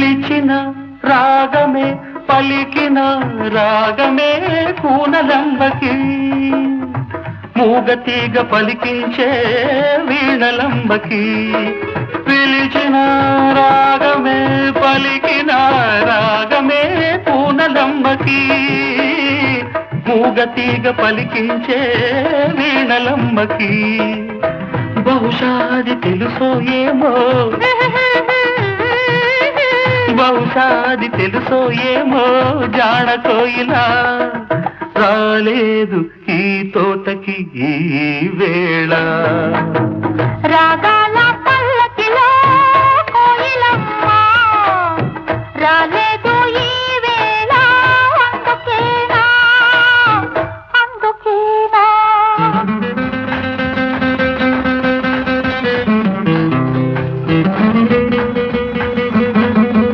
పిలిచిన రాగమే పలికిన రాగమే కూనలంబకి. మూగతీగ పలికించే వీణలంబకి. పిలిచిన రాగమే పలికిన రాగమే కూనలంబకి. మూగతీగ పలికించే వీణలంబకి. బహుశాది తెలుసో ఏమో. అవుతాది తెలుసో ఏమో జాడకోయిలా రాలేదు ఈ తోటకి ఈ వేళ.